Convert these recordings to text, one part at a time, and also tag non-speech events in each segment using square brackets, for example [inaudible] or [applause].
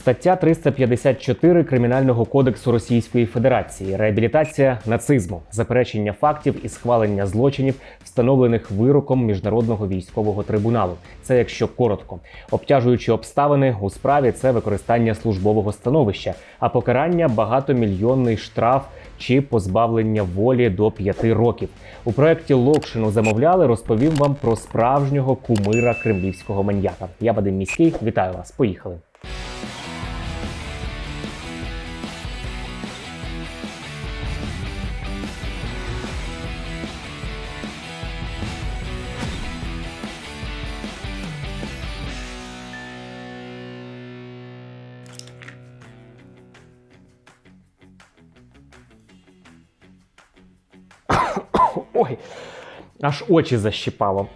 Стаття 354 Кримінального кодексу Російської Федерації реабілітація нацизму, заперечення фактів і схвалення злочинів, встановлених вироком міжнародного військового трибуналу. Це якщо коротко, обтяжуючі обставини у справі це використання службового становища, а покарання багатомільйонний штраф чи позбавлення волі до п'яти років. У проєкті Локшину замовляли. Розповім вам про справжнього кумира кремлівського маньяка. Я Вадим Міський. Вітаю вас. Поїхали. Ой, аж очі защіпало.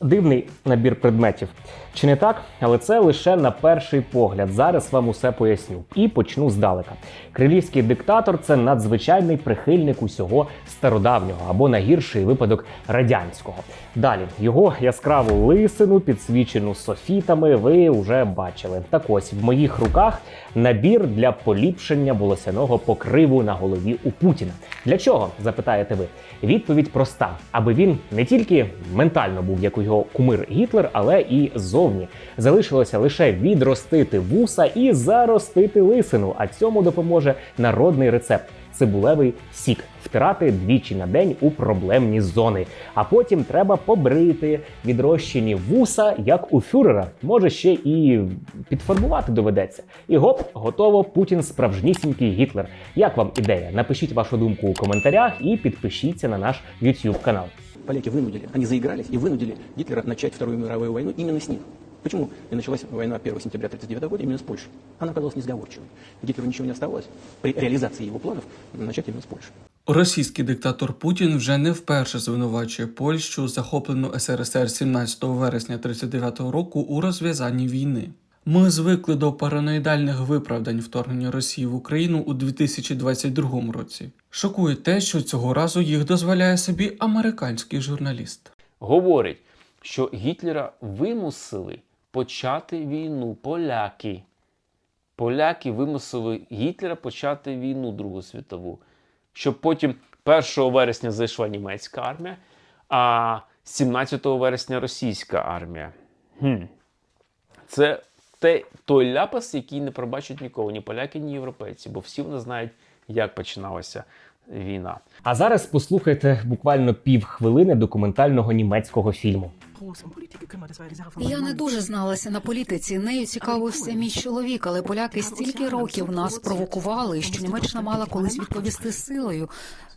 Дивний набір предметів. Чи не так? Але це лише на перший погляд. Зараз вам усе поясню. І почну здалека. Кремлівський диктатор це надзвичайний прихильник усього стародавнього або на гірший випадок радянського. Далі його яскраву лисину, підсвічену софітами, ви вже бачили. Так ось в моїх руках набір для поліпшення волосяного покриву на голові у Путіна. Для чого? запитаєте ви? Відповідь проста: аби він не тільки ментально був як його кумир Гітлер, але і зовні залишилося лише відростити вуса і заростити лисину. А цьому допоможе народний рецепт. Цибулевий сік втирати двічі на день у проблемні зони. А потім треба побрити відрощені вуса, як у фюрера. Може ще і підфарбувати доведеться. І гоп, готово. Путін справжнісінький Гітлер. Як вам ідея? Напишіть вашу думку у коментарях і підпишіться на наш YouTube канал. Поляки вынудили, они заигрались и вынудили Гитлера начать Вторую мировую войну именно с них. Почему и началась война 1 сентября 1939 года именно с Польши? Она оказалась несговорчивой. Гитлеру ничего не оставалось при реализации его планов начать именно с Польши. Російський диктатор Путін вже не вперше звинувачує Польщу, захоплену СРСР 17 вересня 1939 року у розв'язанні війни. Ми звикли до параноїдальних виправдань вторгнення Росії в Україну у 2022 році. Шокує те, що цього разу їх дозволяє собі американський журналіст. говорить, що Гітлера вимусили почати війну поляки. Поляки вимусили Гітлера почати війну Другу світову, щоб потім 1 вересня зайшла німецька армія, а 17 вересня російська армія. Хм. Це те, той ляпас, який не пробачать нікого, ні поляки, ні європейці, бо всі вони знають, як починалася війна. А зараз послухайте буквально півхвилини документального німецького фільму. Я не дуже зналася на політиці. Нею цікавився мій чоловік, але поляки стільки років нас провокували, що Німеччина мала колись відповісти силою.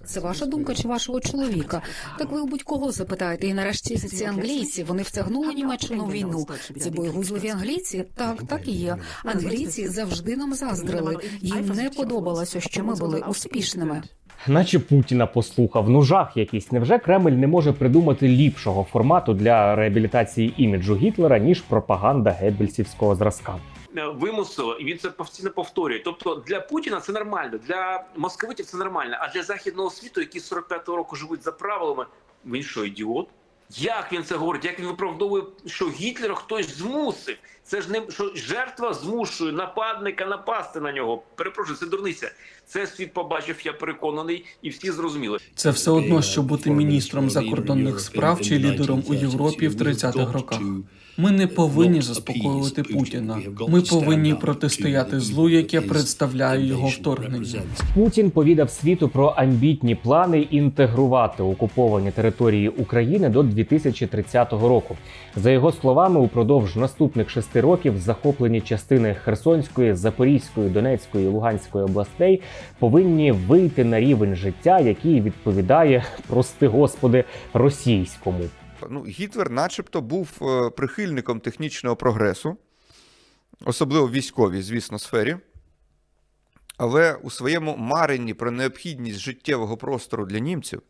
Це ваша думка чи вашого чоловіка? Так ви у будь-кого запитаєте. І нарешті ці англійці вони втягнули Німеччину в війну. Ці боєгузливі англійці? Так, так і є. Англійці завжди нам заздрили. Їм не подобалося, що ми були успішними. Наче Путіна послухав. Ну жах якийсь. Невже Кремль не може придумати ліпшого формату для реабілітації іміджу Гітлера, ніж пропаганда геббельсівського зразка? е, вимусило, і він це постійно повторює. Тобто для Путіна це нормально, для московитів це нормально, а для західного світу, які з 45-го року живуть за правилами, він що, ідіот? Як він це говорить? Як він виправдовує, що Гітлера хтось змусив? Це ж не що жертва змушує нападника напасти на нього. Перепрошую, це дурниця. Це світ побачив, я переконаний, і всі зрозуміли. Це все одно, що бути міністром закордонних справ чи лідером у Європі в 30-х роках. Ми не повинні заспокоювати Путіна. Ми повинні протистояти злу, яке представляє його вторгнення. Путін повідав світу про амбітні плани інтегрувати окуповані території України до 2030 року. За його словами, упродовж наступних шести років захоплені частини Херсонської, Запорізької, Донецької, Луганської областей повинні вийти на рівень життя, який відповідає, прости господи, російському. Ну, Гітлер, начебто, був е, прихильником технічного прогресу, особливо в військовій, звісно, сфері. Але у своєму маренні про необхідність життєвого простору для німців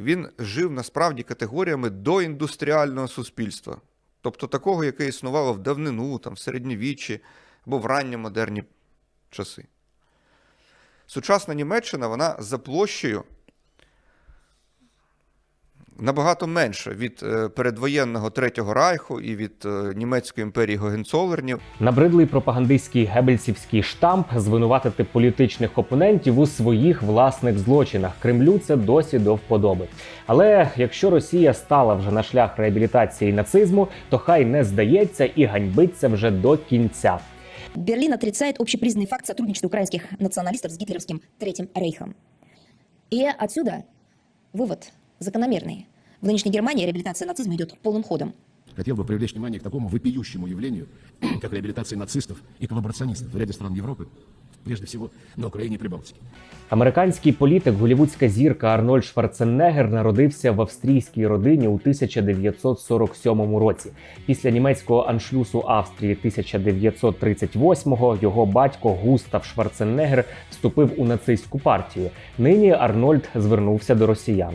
він жив насправді категоріями доіндустріального суспільства, тобто такого, яке існувало в давнину, там, в середньовіччі або в ранньомодерні часи. Сучасна Німеччина, вона за площею набагато менше від е, передвоєнного Третього Райху і від е, німецької імперії Гогенцолернів. Набридлий пропагандистський гебельсівський штамп звинуватити політичних опонентів у своїх власних злочинах. Кремлю це досі до вподоби. Але якщо Росія стала вже на шлях реабілітації нацизму, то хай не здається і ганьбиться вже до кінця. Берлин отрицает общепризнанный факт сотрудничества украинских националистов с гитлеровским Третьим Рейхом. И отсюда вывод закономерный. В нынешней Германии реабилитация нацизма идет полным ходом. Хотел бы привлечь внимание к такому вопиющему явлению, [clears throat] как реабилитация нацистов и коллаборационистов в ряде стран Европы, прежде всего на Украине и Прибалтике. Американський політик, голівудська зірка Арнольд Шварценеггер народився в австрійській родині у 1947 році. Після німецького аншлюсу Австрії 1938-го його батько Густав Шварценеггер вступив у нацистську партію. Нині Арнольд звернувся до росіян.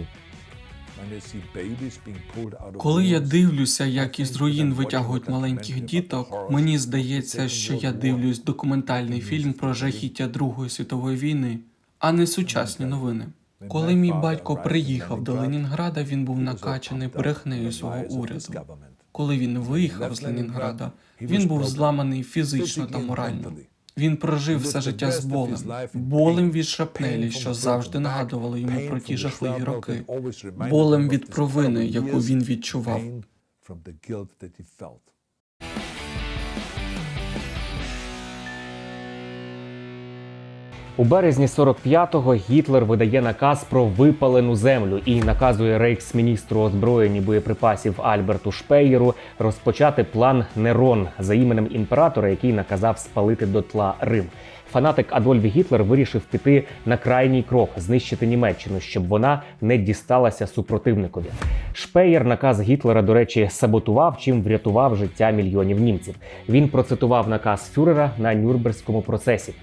Коли я дивлюся, як із руїн витягують маленьких діток, мені здається, що я дивлюсь документальний фільм про жахіття Другої світової війни, а не сучасні новини. Коли мій батько приїхав до Ленінграда, він був накачаний брехнею свого уряду. Коли він виїхав з Ленінграда, він був зламаний фізично та морально. Він прожив все життя з болем, болем від шрапнелі, що завжди нагадували йому про ті жахливі роки, болем від провини, яку він відчував. У березні 45-го Гітлер видає наказ про випалену землю і наказує рейхсміністру озброєнь і боєприпасів Альберту Шпеєру розпочати план Нерон за іменем імператора, який наказав спалити дотла Рим. Фанатик Адольф Гітлер вирішив піти на крайній крок, знищити Німеччину, щоб вона не дісталася супротивникові. Шпеєр наказ Гітлера, до речі, саботував, чим врятував життя мільйонів німців. Він процитував наказ фюрера на Нюрнберзькому процесі.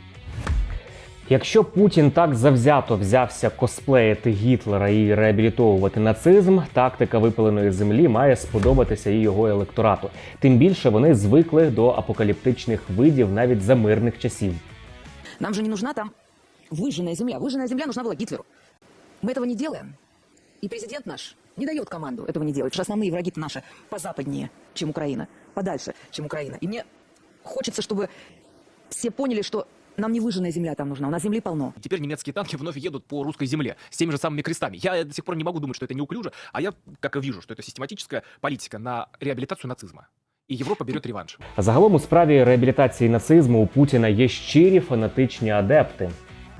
Якщо Путін так завзято взявся косплеїти Гітлера і реабілітовувати нацизм, тактика випаленої землі має сподобатися і його електорату. Тим більше вони звикли до апокаліптичних видів навіть за мирних часів. Нам же не нужна там выжженная земля. Выжженная земля нужна была Гитлеру. Мы этого не делаем. И президент наш не дает команду этого не делать. Потому что основные враги наши позападнее, чем Украина. Подальше, чем Украина. И мне хочется, чтобы все поняли, что нам не выжженная земля там нужна. У нас земли полно. Теперь немецкие танки вновь едут по русской земле с теми же самыми крестами. Я до сих пор не могу думать, что это неуклюже, а я как и вижу, что это систематическая политика на реабилитацию нацизма. И Европа берет реванш. Загалом у справі реабілітації нацизму у Путіна є щирі фанатичні адепти.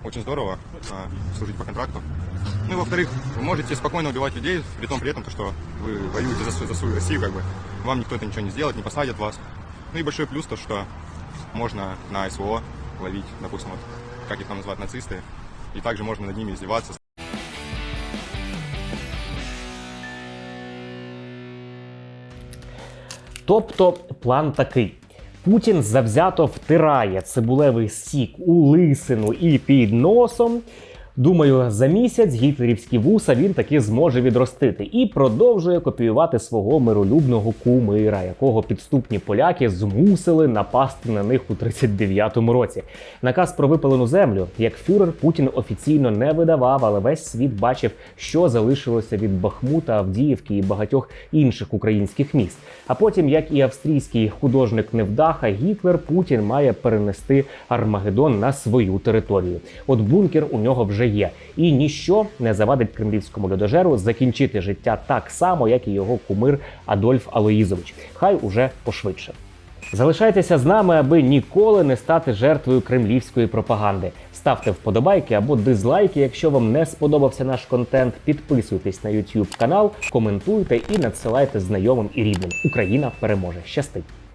Очень здорово а, служить по контракту. Ну и во-вторых, вы можете спокойно убивать людей, при том при этом, то, что вы воюете за, свою- за свою Россию, как бы вам никто это ничего не сделает, не посадят вас. Ну и большой плюс то, что можно на СВО ловить, допустим, вот, как их там называют, нацисты, и также можно над ними издеваться, Тобто план такий. Путін завзято втирає цибулевий сік у лисину і під носом. Думаю, за місяць гітлерівські вуса він таки зможе відростити і продовжує копіювати свого миролюбного кумира, якого підступні поляки змусили напасти на них у 39-му році. Наказ про випалену землю, як фюрер Путін офіційно не видавав, але весь світ бачив, що залишилося від Бахмута, Авдіївки і багатьох інших українських міст. А потім, як і австрійський художник Невдаха, Гітлер Путін має перенести Армагеддон на свою територію. От бункер у нього вже є, і ніщо не завадить кремлівському людожеру закінчити життя так само, як і його кумир Адольф Алоїзович. Хай уже пошвидше. Залишайтеся з нами, аби ніколи не стати жертвою кремлівської пропаганди. Ставте вподобайки або дизлайки, якщо вам не сподобався наш контент. Підписуйтесь на YouTube канал, коментуйте і надсилайте знайомим і рідним. Україна переможе. Щастить!